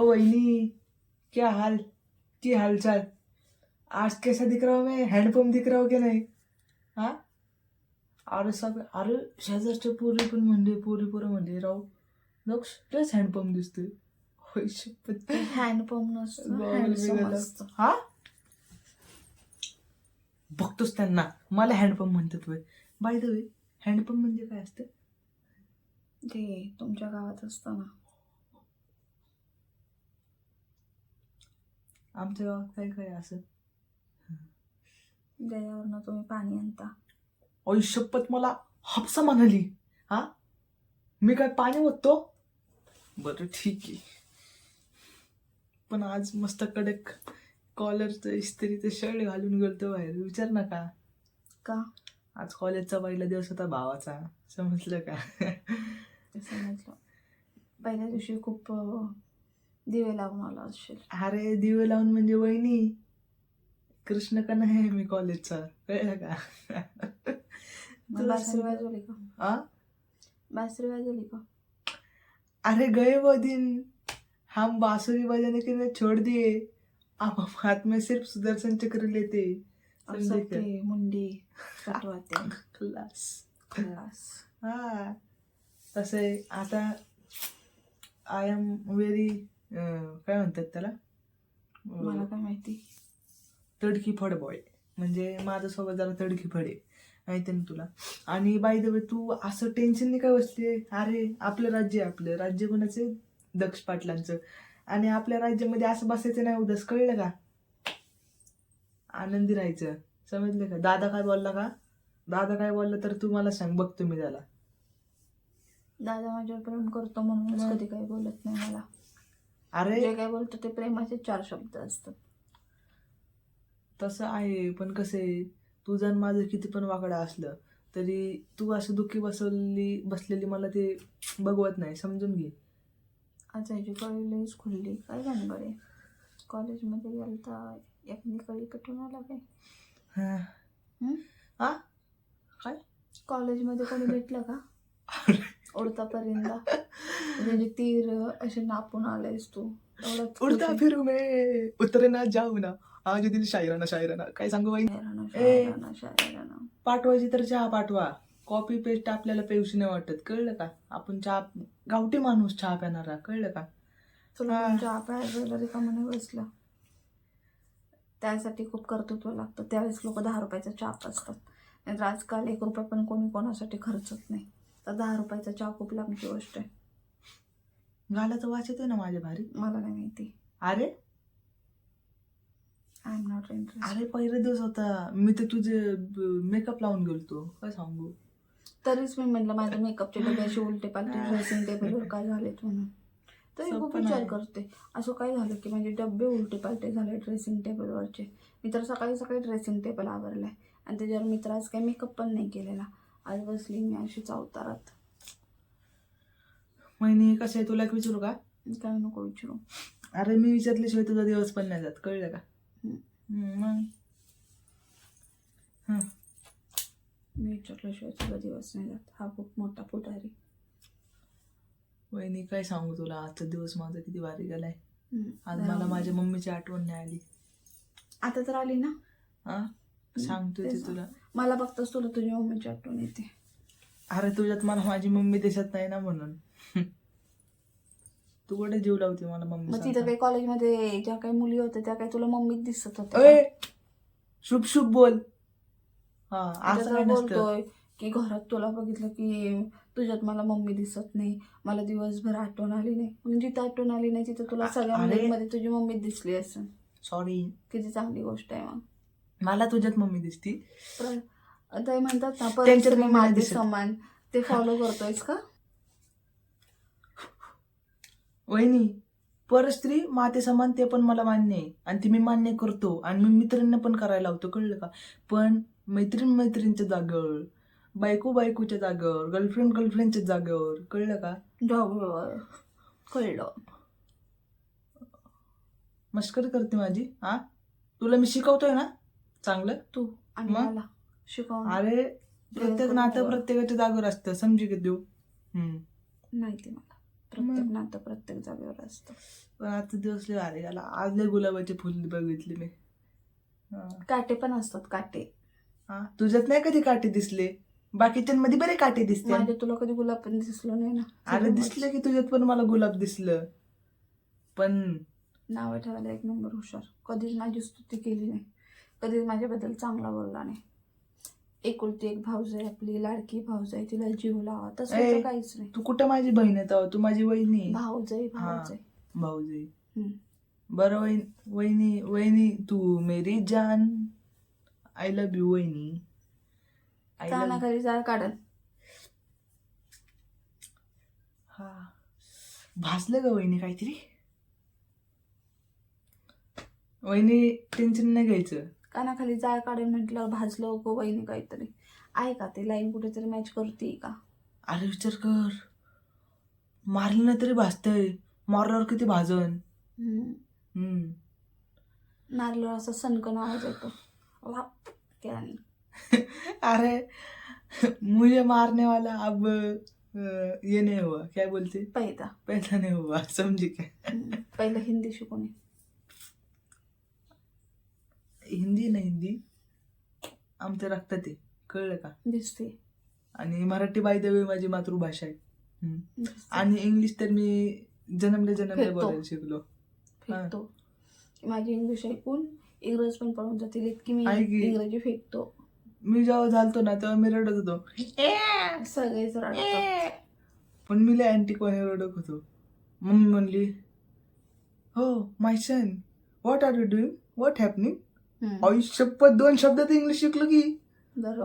ओ वहीनी क्या हाल? की हालचाल? आज कैसा दिख रहा हूँ मैं? हैंडपंप दिख रहा हूँ की नाही? हा? अरे सब अरे शेजारच्या पोरी पण म्हणले पोरी पोरं म्हणले राव लक्ष तेच हँडपंप दिसतोय. होय शपथ. हँडपंप नसतं handsome. असतं. हा? बघतोच त्यांना. मला हँडपंप म्हणतात वय बाय द वे हँडपंप म्हणजे काय असतं? ते तुमच्या गावात असतं ना. आमच्या गावात काय काय असं. ज्याच्यावरनं तुम्ही पाणी आणता. अय शपथ मला हापसा म्हणाली हा? मी काय पाणी ओततो? बरं ठीक आहे. पण आज मस्त कडक कॉलरचं इस्त्रीचं शर्ट घालून गेलतो बाहेर. विचार ना का? का आज कॉलेजचा पहिला दिवस होता भावाचा. समजलं का? समजलं. पहिल्या दिवशी खूप अं, दिवे लावून आला असेल अरे दिवे लावून म्हणजे वहिनी? कृष्ण का नाही मी कॉलेजचा कळलं का? बासरी? वाजवली का? बासरी वाजवली का? अरे गए वो दिन. हम बांसुरी बजाने के लिए छोड़ दिए. हम हाथ में सिर्फ सुदर्शन चक्र लेते. मुंडी कटवाते. क्लास खल्लास हा. तसं आता आय एम व्हेरी काय म्हणतात त्याला? मला काय माहिती? तडकी फड बॉय म्हणजे माझ्यासोबत जरा तडकी फड आहे. माहिती ना तुला? आणि बाय द वे तू असं टेन्शन नाही काय बसली अरे आपलं राज्य आहे आपलं. राज्य कोणाचे? दक्ष पाटलांचं. आणि आपल्या राज्यामध्ये असं बसायचं नाही उदास. कळलं का? आनंदी राहायचं. समजलं का? दादा काय बोलला का? दादा काय बोलला तर तू मला सांग. बघतो मी त्याला. दादा माझ्यावर प्रेम करतो म्हणूनच? कधी काही बोलत नाही मला. अरे. जे काय बोलतो ते प्रेमाचे चार शब्द असतात. तसं आहे पण कसं आहे तुझं आणि माझं किती पण वाकडं असलं तरी तू असं दुःखी बसवली बसलेली मला ते बघवत नाही समजून घे. आज लईच खुलली काय भानगड आहे? कॉलेजमध्ये गेलता एखादी कळी पेटून आला काय हा. हं? हा? काय? कॉलेजमध्ये कोणी भेटलं का? उडतापर्यंत म्हणजे तीर असे नापून आलायस तू उडता. फिरू मे उतरे ना जाऊ ना. आज दिल शायराना शायराना. काय सांगू बाई? शायराना. शायराना. पाठवायची तर चहा पाठवा. कॉपी पेस्ट आपल्याला पेवशी नाही वाटत कळलं का? आपण चहा गावठी माणूस चहा पिणारा कळलं का? तुला हा. तुमच्या आपल्या रिकामा नाही बसलं. त्यासाठी खूप कर्तृत्व लागतं. त्यावेळेस लोक दहा रुपयाचा चाप असतात नाहीतर आजकाल एक रुपया पण कोणी कोणासाठी खर्चत नाही. तर दहा रुपयाचा चहा खूप लांबची गोष्ट आहे. गालाचा वाच येतोय ना माझ्या भारी? मला नाही माहिती. अरे? आय एम नॉट इंटरेस्ट अरे पहिला दिवस होता. मी तर तुझे मेकअप लावून गेलतो. काय सांगू? तरीच मी म्हटलं माझ्या मेकअपचे डबे असे उलटे पालटे ड्रेसिंग टेबलवर काय झालेत म्हणून. तरी खूप विचार. करते. असं काय झालं की माझे डबे उलटे पालटे झाले ड्रेसिंग टेबलवरचे मी तर सकाळी सकाळी ड्रेसिंग टेबल आवरलाय. आणि त्याच्यावर मी तर आज काही मेकअप पण नाही केलेला. आज बसली मी अशीच अवतारात. महिने कसं आहे? तुला एक विचारू का? काय नको विचारू. अरे मी विचारल्याशिवाय तुझा दिवस पण नाही जात कळलं का. हम्म, मग? हं. मी विचारल्याशिवाय तुझा दिवस नाही जात. हा खूप मोठा पुढारी. वहिनी काय सांगू तुला? आजचा दिवस माझा किती भारी गेलाय. हम्म. आज मला माझ्या मम्मीची आठवण नाही आली. आता तर आली ना? हा? सांगतोय ते तेच. तुला. मला बघताच तुला तुझ्या मम्मीची आठवण येते. अरे तुझ्यात मला माझी मम्मी दिसत नाही ना म्हणून. तू कुठे जीव लावते मला मम्मी मग तिथं सांगता. काही कॉलेजमध्ये ज्या काही मुली होत्या त्या काही तुला मम्मीच दिसत होत्या शुभ शुभ बोल. हा असं काय नसतं. बोलतोय की घरात तुला बघितलं की तुझ्यात मला मम्मी दिसत नाही मला दिवसभर आठवण आली नाही. मग जिथं आठवण आली नाही तिथं तुला अ- सगळ्या अरे. मुलींमध्ये तुझी मम्मी दिसली असेल. सॉरी किती चांगली गोष्ट आहे मग. मला तुझ्यात मम्मी दिसती. हे म्हणतात ना त्यांच्यात परस्त्री मम्मी नाही माते दिसत. समान. ते फॉलो करतोयस का? वहिनी परस्त्री माते समान ते पण मला मान्य आहे. आणि ती मी मान्य करतो. आणि मी मित्रांना पण करायला लावतो. कळलं का? पण मैत्रीण मैत्रिणीच्या जागेवर बायको बायकोच्या जागेवर गर्लफ्रेंड गर्लफ्रेंडच्या जागेवर कळलं का? कळलं. मस्करी करते माझी हा? तुला मी शिकवतोय ना? चांगलं? तू आणि मग? मला शिकवून अरे प्रत्येक नातं प्रत्येकाच्या जागेवर असतं. समजी की देऊ हम्म. माहिती मला. प्रत्येक. नातं प्रत्येक जागेवर असतं. पण आजचा दिवस लय भारी गेला आज लय गुलाबाचे फुल बघितले मी. हा. काटे पण असतात काटे. हा? तुझ्यात नाही कधी काटे दिसले? बाकीच्यांमध्ये बरे काटे दिसते. माझ्या तुला कधी गुलाब पण दिसलो नाही ना. अरे दिसलं की तुझ्यात पण मला गुलाब दिसलं. पण नाव ठेवायला एक नंबर हुशार. कधीच माझी स्तुती केली नाही. कधीच माझ्याबद्दल चांगला बोलला नाही. एकुलती एक भाऊज आहे आपली लाडकी भाऊज आहे तिला जीव लावा तसं काहीच नाही. तू कुठं माझी बहीण आहे? तू माझी वहिनी भाऊज आहे भाऊज आहे. भाऊजी हम्म. बरं वहिनी वहिनी वहिनी तू मेरी जान. आय लव्ह यू वहिनी. कानाखाली जाळ काढल. हा. भासलं का वहिनी काहीतरी. वहिनी टेन्शन नाही घ्यायचं. कानाखाली जाळ काढेल म्हटल्यावर भाजलं गो वहिनी काहीतरी. आहे का? ते लाईन कुठेतरी मॅच करते का? अरे विचार कर. मारलं ना तरी भासतंय मारल्यावर किती भाजन? मारल्यावर असा सनकन आवाज येतो. लाप. अरे मुझे मारने वाला अब ये नहीं हुआ क्या बोलते? पैदा. पैदा नहीं हुआ समझी क्या. पहिलं हिंदी शिकून. हिंदी ना हिंदी. आमच्या रक्तात आहे. कळलं का? दिसते आणि मराठी बाय वे माझी मातृभाषा आहे. हम्म. दिसते. आणि इंग्लिश तर मी जन्मले जन्मले फेकतो. बोलायला शिकलो. फेकतो माझी इंग्लिश ऐकून इंग्रज पण पळून जातील इतकी मी आहे की? इंग्रजी फेकतो मी जेव्हा झालतो ना तेव्हा मी रडत होतो. सगळेच रडतात. पण मी लय अँटी कोणी रडत होतो. मम्मी म्हणली हो my son what are you doing what happening. आई शपथ दोन शब्दात इंग्लिश शिकलो की.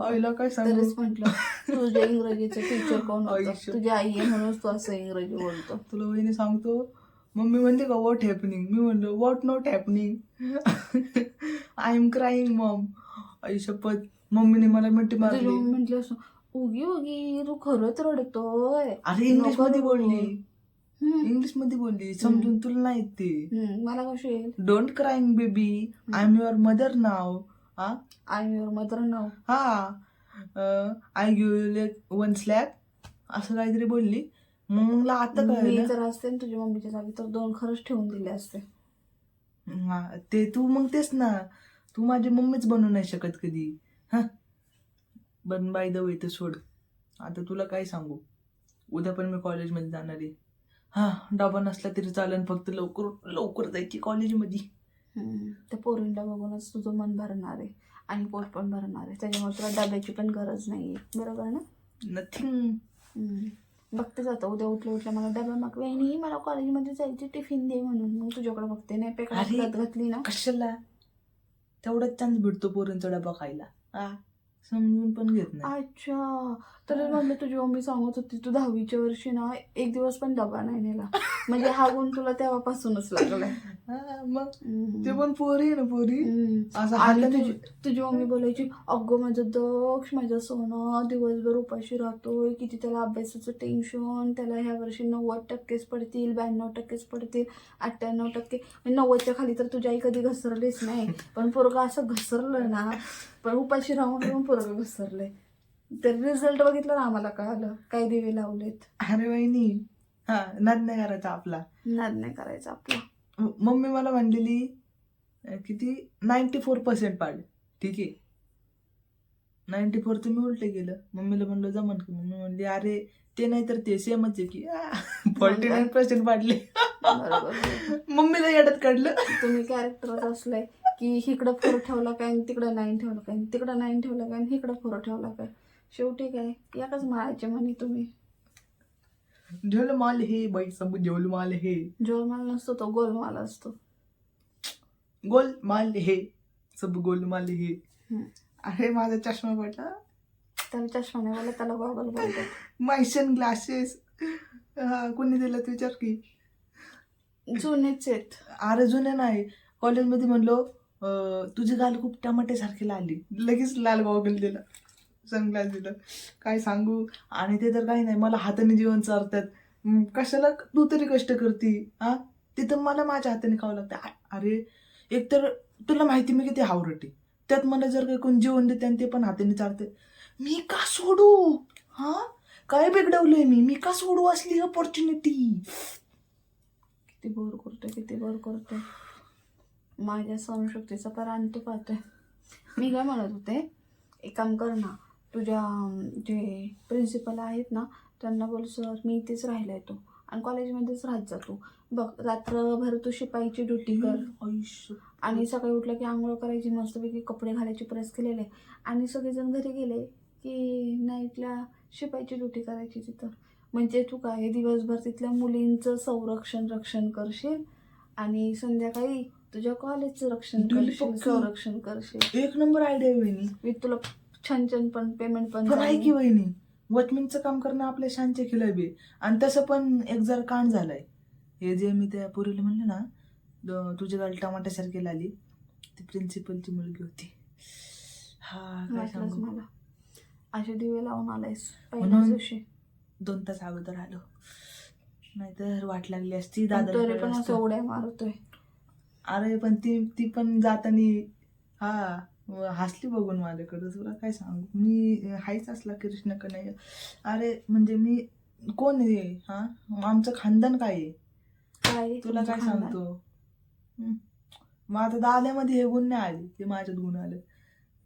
आईला काय सांगू? म्हंटल. तुझे इंग्रजीचे टीचर कोण होतं? आयुष्य. तुझी आई आहे म्हणून तू असं इंग्रजी बोलतो. तुला वहिनी सांगतो मम्मी म्हणते का व्हॉट हॅपनिंग मी म्हणलो what not happening I am crying mom आई शपथ मम्मीने मला मिठी तुझी मारली. मम्मी म्हटली असं उगी उगी तू खरंच रडतोय. अरे इंग्लिशमध्ये बोलली. इंग्लिशमध्ये बोलली समजून तुला नाही ते. मला कशी येईल? Don't crying baby I am your mother नाव हा? आय युअर मदर नाव हा. आय गिव्ह वन स्लॅब असं काहीतरी बोलली. मग मला आता मी कळलं. जर असते ना तुझ्या मम्मीच्या जागी तर दोन खरंच ठेवून दिले असते. हा, ते तू मग तेच ना. तू माझी मम्मीच बनवू नाही शकत कधी. हा? बन बाय द वे तर सोड. आता तुला काय सांगू? उद्या पण मी कॉलेजमध्ये जाणार आहे. हा डबा नसला तरी चालेल फक्त लवकर लवकर जायची कॉलेजमध्ये. हम्म, त्या पोरींला बघूनच तुझं मन भरणार आहे आणि पोट पण भरणार आहे. त्याच्यामुळे तुला डब्याची पण गरज नाही आहे बरोबर ना? Nothing hmm. बघते जातं. उद्या उठल्या उठल्या मला डबा मागवे. आणि मला कॉलेजमध्ये जायची टिफिन दे म्हणून. मग तुझ्याकडे बघते. नाही अरे. हातात घातली ना. कशाला? तेवढाच चान्स भेटतो पोरींचा डबा खायला. हा. समजून पण घेत नाही. अच्छा. तर म्हणलं तुझी मम्मी सांगत होती तू दहावीच्या वर्षी ना एक दिवस पण डबा नाही नेला. म्हणजे हा गुण तुला तेव्हापासूनच लागलाय. हा, मग. ते पण पोरी आहे ना पोरी. असं आणि तुझी तुझी मम्मी बोलायची अगं माझं दक्ष माझं सोनं दिवसभर उपाशी राहतोय किती त्याला अभ्यासाचं टेन्शन त्याला ह्या वर्षी नव्वद टक्केच पडतील ब्याण्णव टक्केच पडतील अठ्ठ्याण्णव टक्के. म्हणजे नव्वदच्या खाली तर तुझी आई कधी घसरलीच नाही. पण पोरगा असं घसरलं ना पण उपाशी राहून राहून पोरगा घसरलंय. तर रिझल्ट बघितलं ना आम्हाला कळालं. काय दिवे लावलेत. अरे वहिनी. हा नाद नाही करायचा आपला. नाद नाही करायचा आपला. मम्मी मला म्हणलेली अं, किती? नाईन्टी फोर पर्सेंट पाडले. ठीक आहे. नाईन्टी फोरचं मी उलटे गेलं मम्मीला म्हणलं जमन की. मम्मी म्हणली अरे ते नाही तर ते सेमच आहे की. फोर्टी नाईन पर्सेंट पाडले. बरोबर. मम्मीला येड्यात काढलं. तुम्ही कॅरेक्टरच असलंय. की इकडं फोर ठेवला काय आणि तिकडं नाईन ठेवलं काय? तिकडं नाईन ठेवलं काय? आणि इकडं फोर ठेवला काय? शेवटी काय? याकच माळायचे म्हणे तुम्ही. झोलमाल हे बाई सब झोलमाल हे. जोलमाल नसतो तो गोलमाल असतो. गोलमाल हे सब गोलमाल हे. अरे माझा चष्मा पडला. त्याला चष्मा नाही बोलत त्याला गॉगल बोलतात मायशन ग्लासेस कोणी दिलं तू विचार की? जुनेच आहेत. अरे जुने नाही. कॉलेजमध्ये म्हणलो तुझी गाल खूप टमाट्यासारखी लाली लगेच लाल गॉगल दिला. सनग्लास दिलं. काय सांगू? आणि ते तर काही नाही. मला हाताने जीवन चारतात. कशाला तू तरी कष्ट करती? हा? तिथं मला माझ्या हाताने खावं लागतं. अरे एक तर तुला माहिती मी किती हावरटी. त्यात मला जर काही कोण जेवण देते आणि ते पण हाताने चारते. मी का सोडू? हा? काय बिघडवलंय मी? मी का सोडू असली अपॉर्च्युनिटी किती बोर करतोय किती बोर करतोय. माझ्या सहनशक्तीचा पर अंत पाहतोय. मी काय म्हणत होते एक काम कर ना तुझ्या जे प्रिन्सिपल आहेत ना त्यांना बोल सर मी इथेच राहिला येतो आणि कॉलेजमध्येच राहत जातो बघ रात्रभर तू शिपाईची ड्युटी कर. आयुष्य. आणि सकाळी उठलं की आंघोळ करायची मस्तपैकी कपडे घालायचे प्रेस केलेले. आणि सगळेजण घरी गेले की नाईटला शिपाईची ड्युटी करायची तिथं. म्हणजे तू काय दिवसभर तिथल्या मुलींचं संरक्षण रक्षण करशील? आणि संध्याकाळी तुझ्या कॉलेजचं रक्षण दिली करशील पक्की. संरक्षण करशील. एक नंबर आयडिया वहिनी. मी तुला छान छान पण पेमेंट पण पण आहे जाईल. की वहिनी वॉचमॅनचं काम करणं आपल्या शांचे खिलाय बी. आणि तसं पण एक जर कांड झालाय. हे जे मी त्या पोरीला म्हणले ना द- तुझी गाडी टमाट्यासारखी लागली ती प्रिन्सिपलची मुलगी होती. हा काय वाटलंच सांगू? मला. असे दिवे लावून आलायस पहिल्याच म्हणून दिवशी. दोन तास अगोदर आलो. नाहीतर वाट लागली असती पण दादा तरी पण असं उड्या मारतोय. अरे पण ती ती पण जातानी हा हसली बघून माझ्याकडे. तुला काय सांगू? मी हायच असला कृष्ण का नाही अरे म्हणजे मी कोण आहे? हा? आमचं खानदान काय आहे? काय? तुला काय? सांगतो? हं. मग आता दाद्यामध्ये हे गुण नाही आले. ते माझ्यात गुण आले.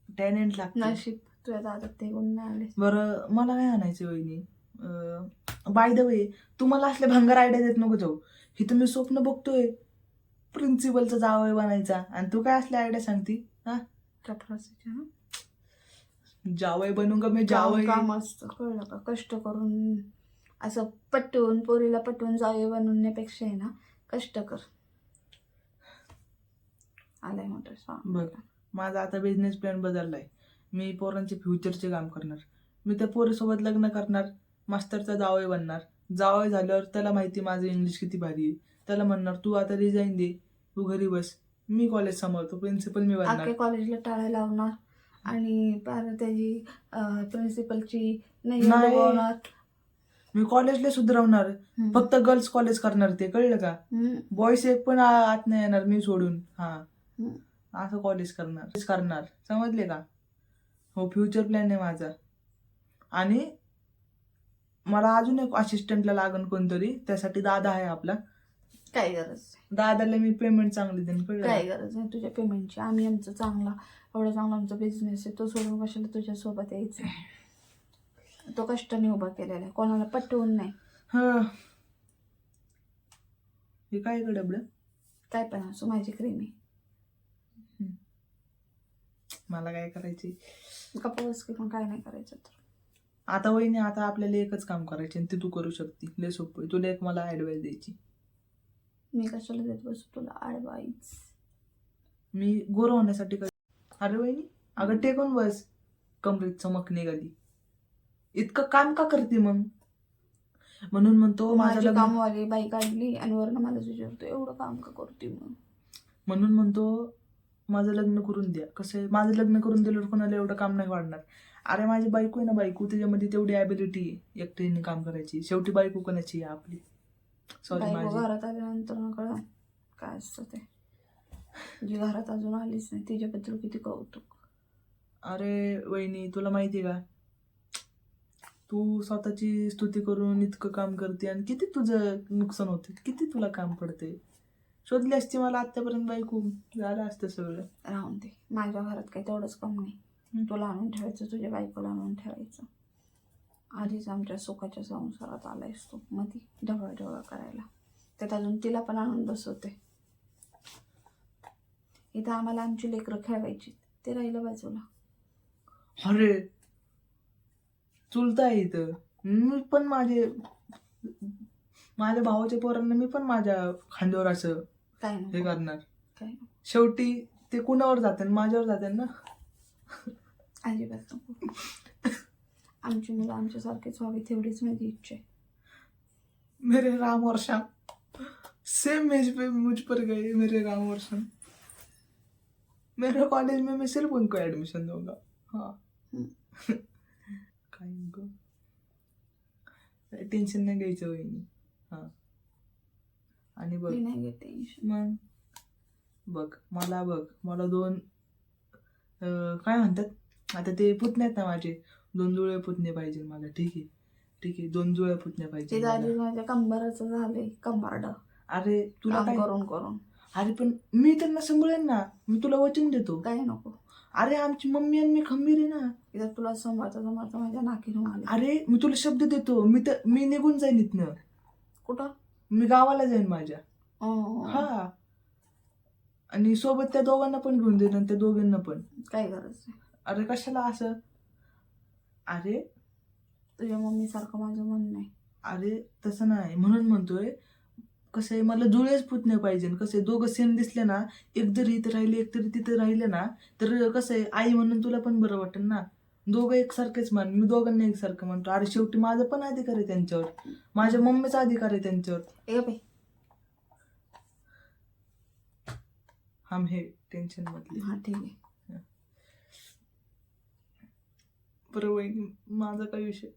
टॅलेंट लागतं. नशीब तुझ्या दादात ते गुण नाही आले. बरं मला काय आणायचं वहिनी? बाय द वे तुम्हाला असले भंगार आयडिया देत नको जाऊ. इथं मी स्वप्न बघतोय. प्रिन्सिपलचा जावय बनायचा. आणि तू काय असले आयडिया सांगती? हा? जावय बनू का मी जावय काम असतं कळलं का? कष्ट करून असं पटवून पोरीला पटवून जावे बनवण्यापेक्षा आहे ना कष्ट कर. आलाय मोठं बघ माझा आता बिझनेस प्लॅन बदललाय. मी पोरांचे फ्युचरचे काम करणार. मी त्या पोरीसोबत लग्न करणार. मास्टरचा जावय बनणार. जावय झाल्यावर त्याला माहिती माझं इंग्लिश किती भारी आहे. त्याला म्हणणार तू आता रिझाईन दे तू घरी बस. मी कॉलेज सांभाळतो प्रिन्सिपल मी बनणार. अख्ख्या कॉलेजला टाळ्या लावणार. आणि पार त्याची प्रिन्सिपलची नाही. मी कॉलेजला सुधरवणार. हम्म. फक्त गर्ल्स कॉलेज करणार ते कळलं का? हम्म. बॉईज एक पण आ- आत नाही येणार मी सोडून. हा. हम्म. असं कॉलेज करणार. तेच करणार. समजले का? हो फ्युचर प्लॅन आहे माझा. आणि मला अजून एक असिस्टंटला लागन कोणतरी त्यासाठी दादा आहे आपला. काय गरज. दादाला मी पेमेंट चांगली देईन कळलं? काय? गरज नाही तुझ्या पेमेंटची आम्ही आमचं चांगला एवढा चांगला आमचा बिझनेस आहे. तो सोडून कशाला तुझ्या सोबत यायचं? तो कष्टाने उभा केलेला आहे. कोणाला पटवून नाही. हं. हे काय डबडं? काय पण असो माझी क्रीम आहे. मला काय करायची? कपडस की पण काय नाही करायचं तर. आता वहिनी आता आपल्याला एकच काम करायचे आणि ते तू करू शकते. लय सोपं आहे. तुला एक मला ऍडवाइस द्यायची. मी कशाला देत बसू तुला? ॲडवाईस मी गोर होण्यासाठी कर अरे वहिनी अगं टेकून बस. कमरेत चमक निघाली. इतकं काम का करते मग? म्हणून म्हणतो माझं माझी लग्न कामवाली बाई काढली आणि वरनं मला विचारतो एवढं काम का करते मग? म्हणून म्हणतो माझं लग्न करून द्या. कसं आहे माझं लग्न करून दिल्यावर कोणाला एवढं काम नाही वाढणार. अरे माझी बायको आहे ना बायको त्याच्यामध्ये तेवढी ॲबिलिटी आहे. एकट्याने काम करायची. शेवटी बायको कोणाची आहे आपली? सॉरी बायको माझी. घरात आल्यानंतर ना कळलं. काय असतं ते? जी घरात अजून आलीच नाही तिच्याबद्दल किती कौतुक. अरे वहिनी तुला माहिती का? तू स्वतःची स्तुती करून इतकं काम करते आणि किती तुझं नुकसान होते किती तुला काम पडते. शोधली असती मला आतापर्यंत बायको झालं असतं सगळं. राहून दे. माझ्या घरात काही तेवढंच कम नाही. तुला आणून ठेवायचं तुझ्या बायकोला आणून ठेवायचं. आधीच आमच्या सुखाच्या संसारात आलायस तू मधी ढवळा ढवळा करायला. त्यात अजून तिला पण आणून बसवते. इथं आम्हाला आमची लेकरं खेळवायची ते राहिलं बाजूला. अरे चुलता आहे इथं. मी पण माझे माझ्या भावाच्या पोरांना मी पण माझ्या खांद्यावर असं काय हे करणार. काय नको. शेवटी ते कुणावर जाते माझ्यावर जाते ना? अजिबात नको. आमची मुलं आमच्यासारखीच व्हावी तेवढीच माझी इच्छा आहे. मेरे राम और श्याम. सेम मेज पे मुझ पर गए मेरे राम और श्याम. मेरे कॉलेज में मैं सिर्फ उनको एडमिशन दूंगा. हाँ. काय ग टेन्शन नाही घ्यायचं वहिनी हां आणि बघ. मी नाही घेत टेन्शन मग? बघ. मला बघ. मला दोन अं, काय म्हणतात? आता ते पुतणे आहेत ना माझे. दोन जुळे पुतणे पाहिजे मला ठीक आहे. ठीक आहे दोन जुळ्या पुतण्या ते पाहिजे दादी मला. माझ्या कंबराचं झालंय कंबारड. अरे तुला काम काय? करून करून. अरे पण मी त्यांना सांभाळेन ना. मी तुला वचन देतो. काही नको. अरे आमची मम्मी आणि मी खंबीर आहे ना. इथं तुला सांभाळता सांभाळता माझ्या नाकीनं आले अरे मी तुला शब्द देतो. मी तर मी निघून जाईन इथनं. कुठं? मी गावाला जाईन माझ्या. अं, हा आणि सोबत त्या दोघांना पण घेऊन देईन आणि त्या दोघांना पण. काय गरज नाही. अरे कशाला असं? अरे तुझ्या मम्मी सारखं माझं मन नाही अरे तसं नाही. म्हणून म्हणतोय कसं आहे मला जुळेच पुतणे पाहिजे. कसं आहे दोघं सेम दिसले ना एक जरी इथं राहिले एक तरी तिथे राहिले ना तर कसं आहे आई म्हणून तुला पण बरं वाटेल ना. दोघं एकसारखेच मान मी दोघांना एकसारखं म्हणतो. अरे शेवटी माझा पण अधिकार आहे त्यांच्यावर. माझ्या मम्मीचा अधिकार आहे त्यांच्यावर. ए बाई. हम हे टेन्शन मधले. हा ठीक आहे. बरं वहिनी माझा काय विषय.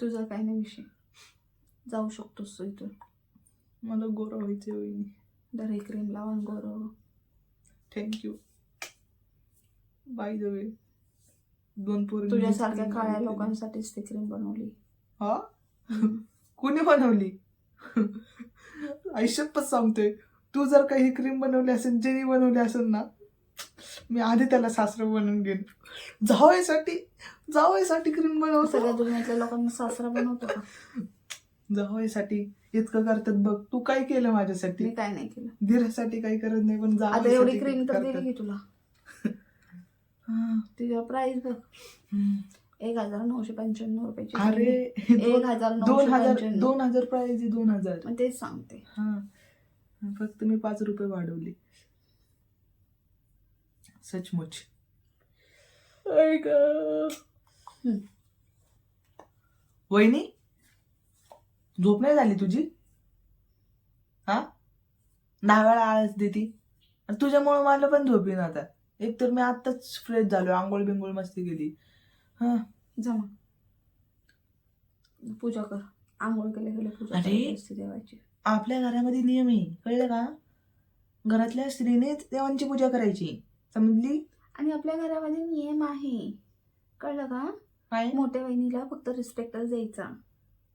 तुझा काय नाही विषय. जाऊ शकतोस तू इथून. मला गोरा व्हायचे वहिनी. दर क्रीम लावून गोरव thank you by the way दोन पोरी तुझ्यासारख्या काळ्या लोकांसाठीच ती क्रीम बनवली. हा? कुणी बनवली? आयुष्यपच सांगतोय. तू जर काही क्रीम बनवली असेल जेनी बनवली असेल ना मी आधी त्याला सासरं बनवून घेईन. जावयासाठी जावयासाठी क्रीम सगळ्या बनवतो दुनियातल्या लोकांना सासरा बनवतो का? जावयासाठी इतकं करतात बघ. तू काय केलं माझ्यासाठी? मी काय नाही केलं. धीरासाठी काही करत नाही पण आता एवढी क्रीम तर करतात. दिली की तुला? हा. तुझ्या प्राइस बघ. हम्म. एक हजार नऊशे पंच्याण्णव रुपयाची अरे एक हजार दोन हजार पंच्याण्णव. दोन हजार प्राइस आहे दोन हजार. मग तेच सांगते. हा. फक्त मी पाच रुपये वाढवले. सचमुच. वहिनी झोप नाही झाली तुझी? हा? दहा वेळा आळस देती. तुझ्यामुळे मला पण झोप येईन आता. एक तर मी आत्ताच फ्रेश झालो आंघोळ बिंगोळ मस्ती गेली हा. जा मग. पूजा कर. आंघोळ केले गेले पूजा अरे. करायची असते देवाची. आपल्या घरामध्ये नियम आहे. कळलं का? घरातल्या स्त्रीनेच देवांची पूजा करायची. समजली? आणि आपल्या घरामध्ये नियम आहे. कळलं का? काय? मोठ्या बहिणीला फक्त रिस्पेक्टच द्यायचा.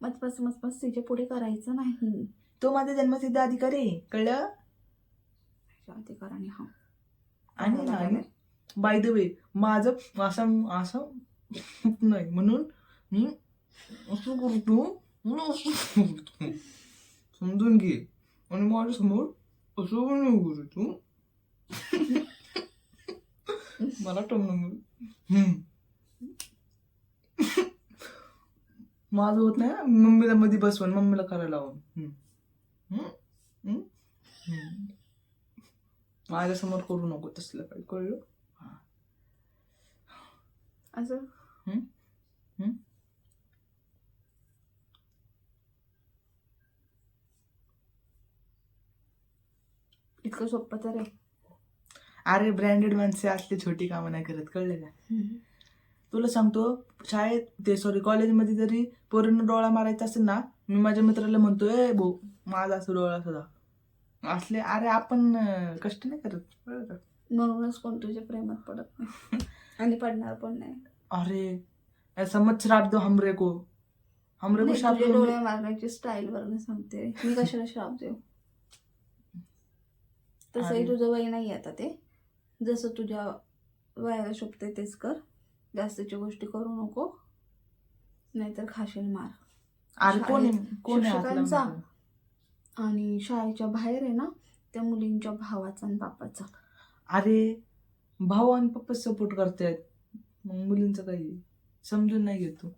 मचमच मचमच तिच्या पुढे करायचं नाही. तो माझा जन्मसिद्ध अधिकार आहे. कळलं? अधिकाराने हा. आणि लागलाय. बाय द वे माझं असं असं नाही. म्हणून मी असं करतो म्हणून असं करतो. समजून घे. आणि माझ्यासमोर असं पण नाही करतो मला टमणं माझं होत नाही मम्मीला मध्ये बसवून मम्मीला करायला लावून. माझ्यासमोर करू नको तसलं काही कळलं? असं? इतकं सोपं तर आहे. अरे ब्रँडेड माणसे असली छोटी कामं नाही करत कळलं का? तुला सांगतो शाळेत ते सॉरी कॉलेजमध्ये जरी पोरींना डोळा मारायचा असेल ना मी माझ्या मित्राला म्हणतो ए भाऊ माझा असं डोळा सुद्धा असले अरे आपण कष्ट नाही करत कळलं का? म्हणूनच कोण तुझ्या प्रेमात पडत नाही. आणि पडणार पण नाही. अरे ऐसा मत श्राप दो हमरे को. हमरे को श्राप दो डोळ्या मारण्याची स्टाईल वरनं सांगते. मी कशाला श्राप देऊ? तसंही तुझं वय नाही आता ते. जसं तुझ्या वयाला शोभते तेच कर. जास्तीच्या गोष्टी करू नको. नाहीतर खाशील मार. शिक्षकांचा? आणि शाळेच्या बाहेर आहे ना त्या मुलींच्या भावाचा आणि बापाचा. अरे भाऊ आणि पप्पा सपोर्ट करतायत. मग मुलींचं काही समजून नाही घेतो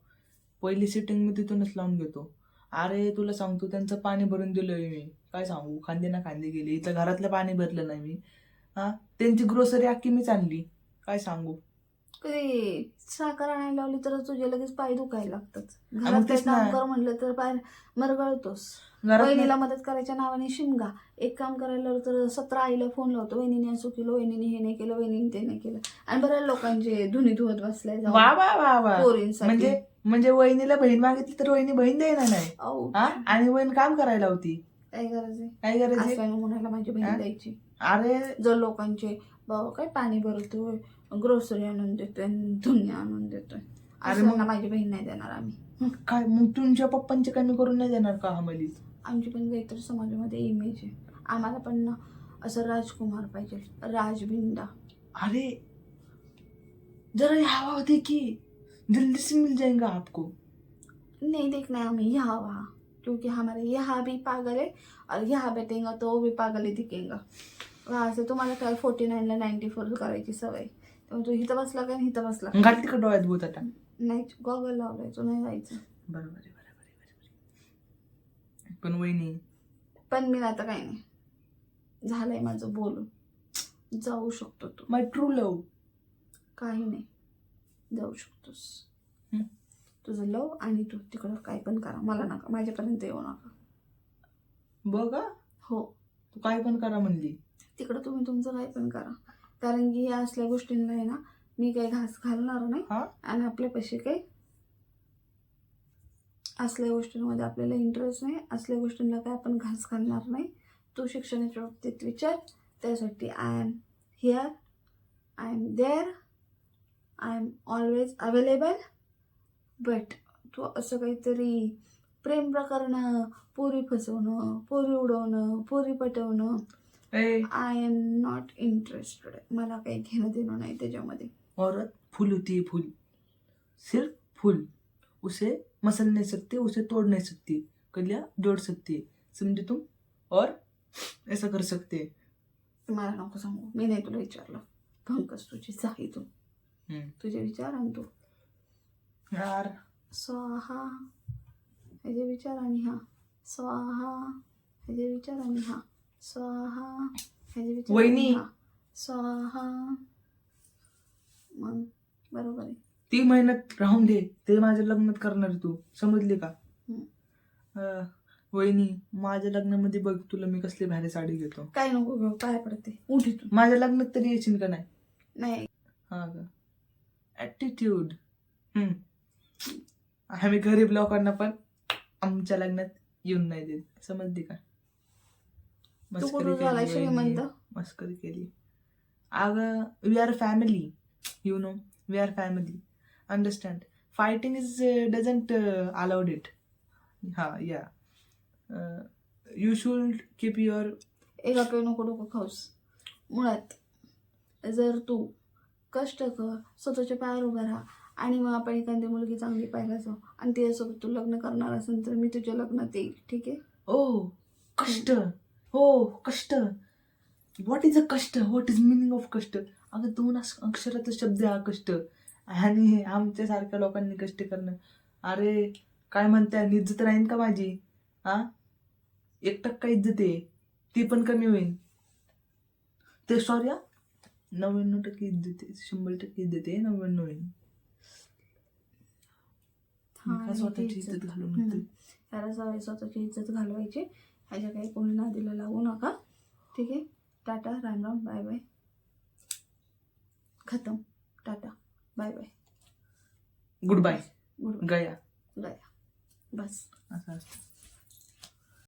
पहिली सिटिंग मी तिथूनच लावून घेतो. अरे तुला सांगतो त्यांचं पाणी भरून दिलोय मी. काय सांगू? खांदे ना खांदे गेले. इथं घरातलं पाणी भरलं नाही मी. हा? त्यांची ग्रोसरी अख्खी मीच आणली. काय सांगू? कधी साखर आणायला लावली तर तुझे लगेच पाय दुखायला लागतात. घरात तेच काम ना. कर म्हणलं तर पाय मरगळतोस. घरात वहिनीला मदत करायच्या नावाने शिमगा. एक काम करायला लावलं तर सतरा आईला फोन लावतो. वहिनीने असं केलं वहिनीने हे नाही केलं वहिनीने ते नाही केलं. आणि बऱ्याच लोकांचे धुनी धुवत बसलाय जाऊन. वा वा वा वा. पोरींसाठी. म्हणजे म्हणजे वहिनीला बहीण मागितली तर वहिनी बहीण देणार नाही. हा? आणि वहीन काम करायला होती काय करायचंय काय करायचे असल्याने म्हणायला माझी हा? बहीण द्यायची. अरे जर लोकांचे बाबा काय पाणी भरतोय? ग्रोसरी आणून देतोय धुन्या आणून देतोय. अरे मग- माझी बहीण नाही देणार आम्ही. काय मग तुमच्या पप्पांचे कमी करून नाही देणार का आम्हाला आमची पण काहीतरी समाजामध्ये इमेज आहे. आम्हाला पण ना असं राजकुमार पाहिजे. राजबिंडा अरे जरा ये हवा देखिए जल्दी से मिल जाएगा आपको. नहीं देखना है हमें यहाँ वहाँ क्योंकि हमारे यहाँ भी पागल है और यहाँ बैठेगा तो वो भी पागल ही दिखेगा। वहाँ से तुम्हाला काय फोर्टी नाईनला नाईन्टी फोर करायची सवय तू इथं बसला काय इथं बसला घाल तिकडे डोळ्यात भूत आता। नाही गॉगल लावलाय तो नाही जायचं। बरोबर आहे बरोबर आहे बरोबर आहे. पण वहिनी पण मी आता काही नाही. झालंय माझं बोलून. जाऊ शकतो तू. माय ट्रू लव काही नाही. जाऊ शकतोस. हं. तुझं लव आणि तू तिकडं काय पण करा. मला नका. माझ्यापर्यंत येऊ नका. बघा हो. तू काय पण करा म्हणली. तिकडं तुम्ही तुमचं काय पण करा. कारण की या असल्या गोष्टींना आहे ना मी काही घास घालणार नाही. हा? आणि आपल्यापाशी काही असल्या गोष्टींमध्ये आपल्याला इंटरेस्ट नाही. असल्या गोष्टींना काय आपण घास घालणार नाही. तू शिक्षणाच्या बाबतीत विचार. त्यासाठी I am here I am there I am always available but तू असं काहीतरी प्रेम प्रकरणं पोरी फसवणं पोरी उडवणं पोरी पटवणं ए. आय एम नॉट इंटरेस्टेड मला काही घेणं देणं नाही त्याच्यामध्ये. औरत फूल होती फूल. सिर्फ फूल. उसे मसल नहीं सकते उसे तोड़ नहीं सकती. कलिया जोड़ सकती. समझे तुम? और ऐसा कर सकते. मला नको सांगू. मी नाही तुला विचारलं. पंकज तुझी जाई तू. तुझे विचार आणि यार. स्वाहा. ह्याचे विचार आणि हा. स्वाहा. ह्याचे विचार आणि हा. स्वाहा. ह्याचे विचार आणि वहिनी. हा. स्वाहा. मग बरोबर आहे. ती मेहनत राहून दे. ते माझ्या लग्नात करणार तू. समजली का? हम्म. अं, वहिनी माझ्या लग्नामध्ये बघ तुला मी कसली भारी साडी घेतो. काय नको घेऊ. काय पडते. उठी माझ्या लग्नात तरी येशील का नाही? नाही. हा का? ॲटिट्यूड आम्ही गरीब लोकांना पण आमच्या लग्नात येऊन नाही देत. समजली का? मस्करी केली मस्करी केली. अगं we are family you know we are family understand fighting is doesn't allowed it हा या यू शुड कीप युअर एक आपलं नको डोकं खाऊस. मुळात जर तू कष्ट कर स्वतःच्या पायावर उभा राहा. आणि मग आपण एखादी मुलगी चांगली पाहिला जाऊ आणि तिच्यासोबत तू लग्न करणार असेल तर मी तुझ्या लग्नात येईल ठीक आहे? ओ कष्ट. हो कष्ट. व्हॉट इज अ कष्ट? व्हॉट इज मिनिंग ऑफ कष्ट? अगं दोन अक्षराचा शब्द आहे हा कष्ट. आणि आमच्यासारख्या लोकांनी कष्ट करणं. अरे काय म्हणताय? इज्जत राहीन का माझी? हा एक टक्का इज्जत आहे. ती पण कमी होईल. ते सॉरी हा. नव्याण्णव टक्के इज्जत आहे शंभर टक्के इज्जत आहे नव्याण्णव होईल. हा, स्वतःची इज्जत घालून. घेते त्याला सवय स्वतःची इज्जत घालवायची. ह्याच्या काही कोणी नादीला लागू नका. ठीक आहे? Tata Ram Ram bye bye. खतम. Tata bye bye. Goodbye good गया. गया. बस. असं असतं.